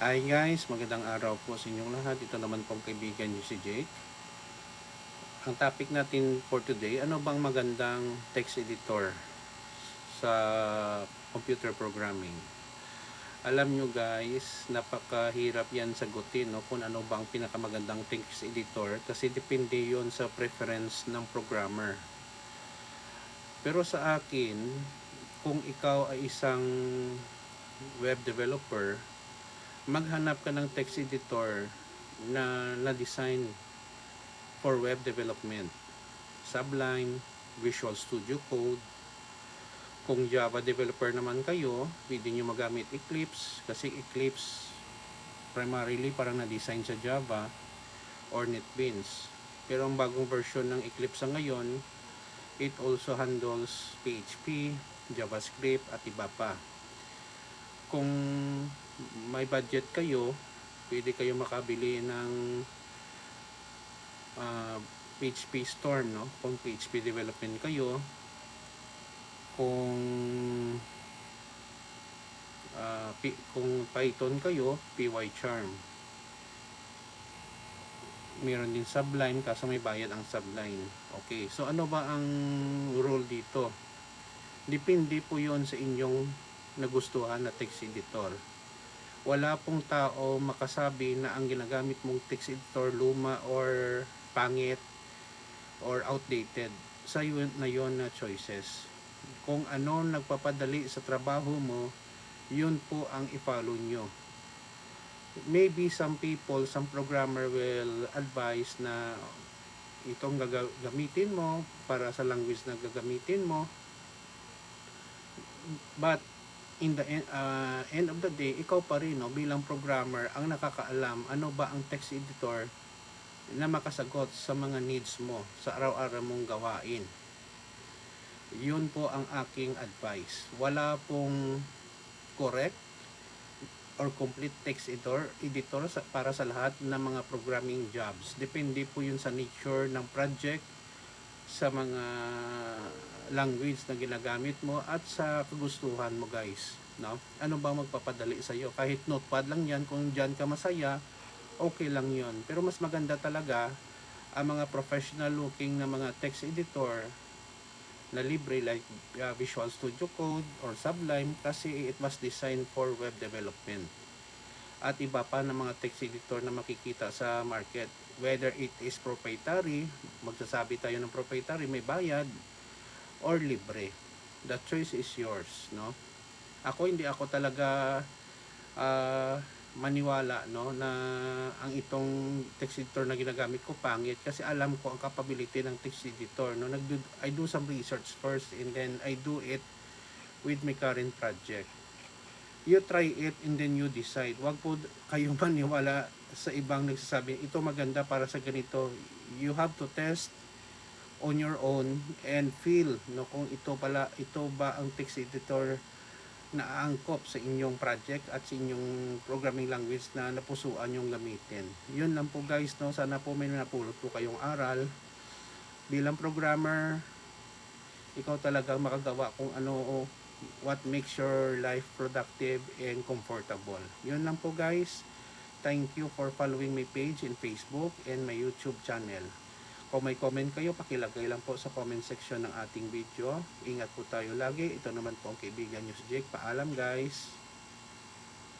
Hi guys, magandang araw po sa inyong lahat. Ito naman pong kaibigan niyo si Jake. Ang topic natin for today, ano bang magandang text editor sa computer programming? Alam nyo guys, napakahirap yan sagutin no, kung ano bang pinakamagandang text editor kasi depende yon sa preference ng programmer. Pero sa akin, kung ikaw ay isang web developer, maghanap ka ng text editor na na-design for web development. Sublime, Visual Studio Code. Kung Java developer naman kayo, pwede nyo magamit Eclipse kasi Eclipse primarily parang na-design sa Java or NetBeans. Pero ang bagong version ng Eclipse ngayon, it also handles PHP, JavaScript at iba pa. Kung may budget kayo, pwede kayo makabili ng ah, PHP Storm, no? Kung PHP development kayo, kung ah, P- kung Python kayo, PyCharm. Meron din Sublime, kaso may bayad ang Sublime. Okay, so ano ba ang rule dito? Depende po yon sa inyong nagustuhan na text editor wala pong tao makasabi na ang ginagamit mong text editor luma or pangit or outdated. Sa yun na yon na choices. Kung ano nagpapadali sa trabaho mo yun po ang i-follow nyo. Maybe some people some programmer will advise na itong gaga- gamitin mo para sa language na gagamitin mo. But in the end, uh, end of the day, ikaw pa rin no, bilang programmer ang nakakaalam ano ba ang text editor na makasagot sa mga needs mo sa araw-araw mong gawain. Yun po ang aking advice. Wala pong correct or complete text editor, editor sa, para sa lahat ng mga programming jobs. Depende po yun sa nature ng project, sa mga language na ginagamit mo at sa kagustuhan mo guys no? Ano ba magpapadali sa iyo kahit notepad lang yan kung diyan ka masaya okay lang yon pero mas maganda talaga ang mga professional looking na mga text editor na libre like uh, Visual Studio Code or Sublime kasi it was designed for web development. At iba pa ng mga text editor na makikita sa market whether it is proprietary magsasabi tayo ng proprietary may bayad or libre. The choice is yours, no? Ako hindi ako talaga ah, maniwala no na ang itong text editor na ginagamit ko pangit kasi alam ko ang capability ng text editor no nag I do some research first and then I do it with my current project you try it and then you decide wag po kayo maniwala sa ibang nagsasabi ito maganda para sa ganito you have to test on your own and feel no kung ito pala ito ba ang text editor na aangkop sa inyong project at sa inyong programming language na napusuan yung gamitin. Yun lang po guys no, sana po may napulot po kayong aral. Bilang programmer, ikaw talaga makagawa kung ano what makes your life productive and comfortable. Yun lang po guys. Thank you for following my page in Facebook and my YouTube channel. Kung may comment kayo, pakilagay lang po sa comment section ng ating video. Ingat po tayo lagi. Ito naman po ang kaibigan nyo si Jake. Paalam guys!